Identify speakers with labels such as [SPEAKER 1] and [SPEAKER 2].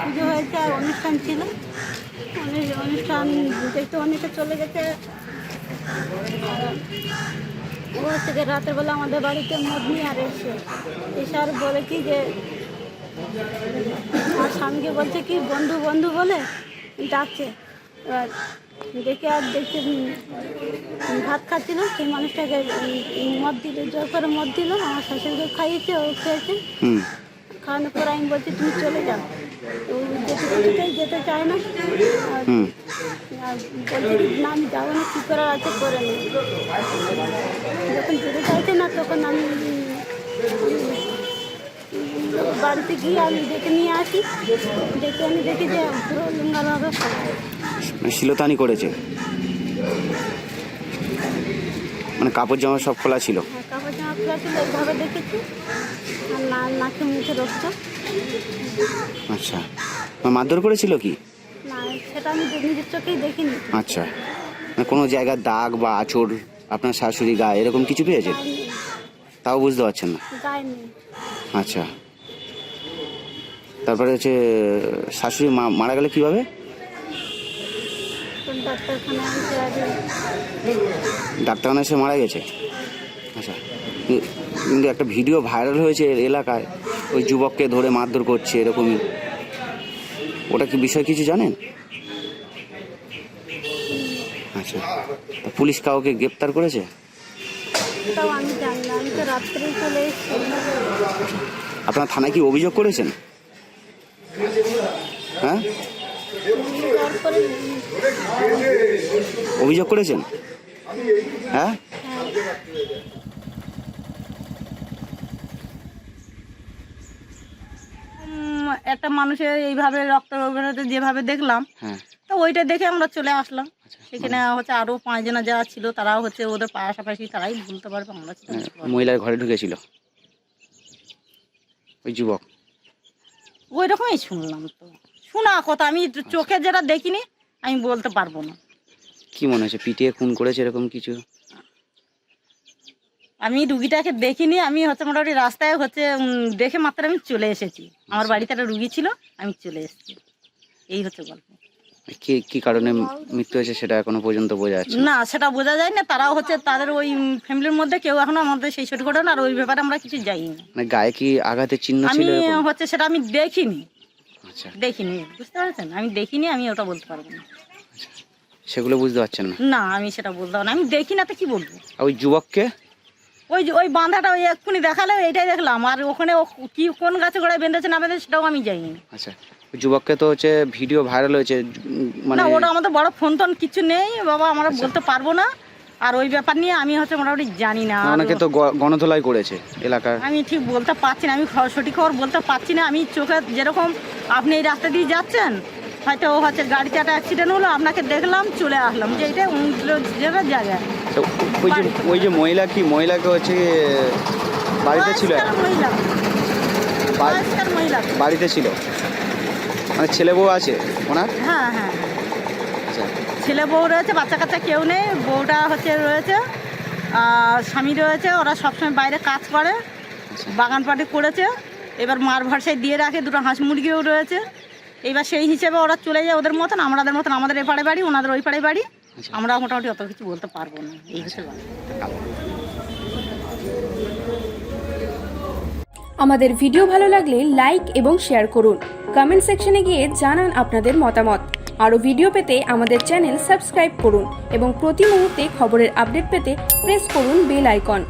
[SPEAKER 1] পুজো হয়েছে আর অনুষ্ঠান ছিল। অনেক অনুষ্ঠান দেখতে অনেকে চলে গেছে ও যে রাতের বেলা আমাদের বাড়িতে মদ নিয়ে আর এসে এসে আর বলে কি যে আমার স্বামীকে বলছে কি বন্ধু বন্ধু বলে ডাকছে। এবার দেখে আর দেখতে ভাত খাচ্ছিল সেই মানুষটাকে মদ দিল জোর করে মদ দিল। আমার শাশুড়িকে খাইয়েছে ও খেয়েছে। খাওয়ানোর পর আমি বলছি তুমি চলে যাও। যেতে চায় না।
[SPEAKER 2] হুম।
[SPEAKER 1] কি, না আমি যাব না কী করার আছে করে যখন যেতে চাইছে না তখন আমি বাড়িতে গিয়ে আমি ডেকে নিয়ে আসি। ডেকে আমি দেখি যে পুরো
[SPEAKER 2] মানে শিলতানি করেছে। মানে কাপড় জামা সব খোলা ছিল।
[SPEAKER 1] হ্যাঁ কাপড় জামা এইভাবে দেখেছি। আর না নাকে মুখে রক্ত।
[SPEAKER 2] আচ্ছা। মারধর করেছিল কি?
[SPEAKER 1] না সেটা আমি নিজের চোখেই দেখিনি।
[SPEAKER 2] আচ্ছা। মানে কোনো জায়গার দাগ বা আঁচড় আপনার শাশুড়ি গায়ে এরকম কিছু পেয়েছে তাও বুঝতে পারছেন না? আচ্ছা। তারপরে হচ্ছে শাশুড়ি মা- মারা গেলে কীভাবে?
[SPEAKER 1] ডাক্তারখানায় এসে
[SPEAKER 2] মারা গেছে? আচ্ছা। কিন্তু একটা ভিডিও ভাইরাল হয়েছে এর এলাকায় ওই যুবককে ধরে মারধর করছে এরকমই। ওটা কি বিষয় কিছু জানেন? আচ্ছা পুলিশ কাউকে গ্রেপ্তার করেছে? আপনার থানায় কি অভিযোগ করেছেন? হ্যাঁ? অভিযোগ করেছেন? হ্যাঁ।
[SPEAKER 3] একটা মানুষের এইভাবে রক্ত বেরোতে যেভাবে দেখলাম
[SPEAKER 2] হ্যাঁ।
[SPEAKER 3] তো ওইটা দেখে আমরা চলে আসলাম। সেখানে হচ্ছে আরও পাঁচজনা যারা ছিল তারাও হচ্ছে ওদের পাশাপাশি তারাই বলতে পারবে আমরা না।
[SPEAKER 2] মহিলার ঘরে ঢুকেছিল? ওই যুবক?
[SPEAKER 3] ওই রকমই শুনলাম তো। শোনা কথা আমি চোখে যেটা দেখিনি আমি বলতে পারব না।
[SPEAKER 2] কি মনে হচ্ছে পিটিয়ে খুন করেছে এরকম কিছু?
[SPEAKER 3] আমি রুগীটাকে দেখিনি আমি হচ্ছে মোটামুটি রাস্তায় হচ্ছে দেখে মাত্র আমি চলে এসেছি। আমার বাড়িতে একটা রুগী ছিল আমি চলে এসেছি। এই হচ্ছে গল্প।
[SPEAKER 2] কি কি কারণে মৃত্যু হয়েছে সেটা এখনও পর্যন্ত বোঝা যাচ্ছে না।
[SPEAKER 3] সেটা বোঝা যায় না তারাও হচ্ছে তাদের ওই ফ্যামিলির মধ্যে কেউ এখনও আমাদের সেই সঠিক ঘটনা আর ওই ব্যাপারে আমরা কিছু যাই না।
[SPEAKER 2] মানে গায়ে কি আঘাতের চিহ্ন
[SPEAKER 3] আমি
[SPEAKER 2] ছিল?
[SPEAKER 3] হচ্ছে সেটা আমি দেখিনি।
[SPEAKER 2] আচ্ছা।
[SPEAKER 3] দেখিনি বুঝতে পারছেন? আমি দেখিনি আমি ওটা বলতে পারব না।
[SPEAKER 2] সেগুলো বুঝতে পারছেন না?
[SPEAKER 3] না আমি সেটা বলতে পারব না। আমি দেখি না তো কি বলব?
[SPEAKER 2] ওই যুবককে?
[SPEAKER 3] ওই ওই বাঁধাটা ওই এক্ষুনি দেখালে এইটাই দেখলাম। আর ওখানে ও কি কোন গাছে গোড়ায় বেঁধেছে না বেঁধেছে সেটাও আমি যাইনি
[SPEAKER 2] আচ্ছা যুবককে তো হচ্ছে ভিডিও ভাইরাল হয়েছে মানে
[SPEAKER 3] না ওটা আমাদের বড় ফোন টোন কিছু নেই বাবা আমরা বলতে পারব না। আর ওই ব্যাপার নিয়ে আমি হচ্ছে মোটামুটি জানি না।
[SPEAKER 2] ওনাকে তো গণধোলাই করেছে এলাকার।
[SPEAKER 3] আমি ঠিক বলতে পারছি না আমি সঠিক খবর বলতে পারছি না। আমি চোখে যেরকম আপনি এই রাস্তা দিয়ে যাচ্ছেন হয়তো ও হচ্ছে গাড়িতে একটা অ্যাক্সিডেন্ট হলো আপনাকে দেখলাম চলে আসলাম। যে এটা অন্য জায়গা
[SPEAKER 2] তো ওই যে ওই যে মহিলা কি? মহিলাকে হচ্ছে বাড়িতে ছিল?
[SPEAKER 3] মহিলা।
[SPEAKER 2] বাড়িতে ছিল? মানে ছেলে বউ আছে ওনার?
[SPEAKER 3] হ্যাঁ হ্যাঁ।
[SPEAKER 2] আচ্ছা।
[SPEAKER 3] ছেলে বউ রয়েছে বাচ্চা কাচ্চা কেউ নেই বউটা হচ্ছে রয়েছে আর স্বামী রয়েছে ওরা সবসময় বাইরে কাজ করে
[SPEAKER 2] আচ্ছা।
[SPEAKER 3] বাগান পাটি করেছে এবার মার ভরসায় দিয়ে রাখে দুটো হাঁস মুরগিও রয়েছে। এবার সেই হিসেবে ওরা চলে যায় ওদের মতন আমাদের মতন আমাদের এপাড়ে বাড়ি ওনাদের ওই পাড়ে বাড়ি।
[SPEAKER 2] আচ্ছা।
[SPEAKER 3] আমরা মোটামুটি অত কিছু বলতে পারব না এই হচ্ছে
[SPEAKER 4] আমাদের ভিডিও ভালো লাগলে লাইক এবং শেয়ার করুন। কমেন্ট সেকশনে গিয়ে জানান আপনাদের মতামত। আরও ভিডিও পেতে আমাদের চ্যানেল সাবস্ক্রাইব করুন এবং প্রতি মুহূর্তে খবরের আপডেট পেতে প্রেস করুন বেল আইকন।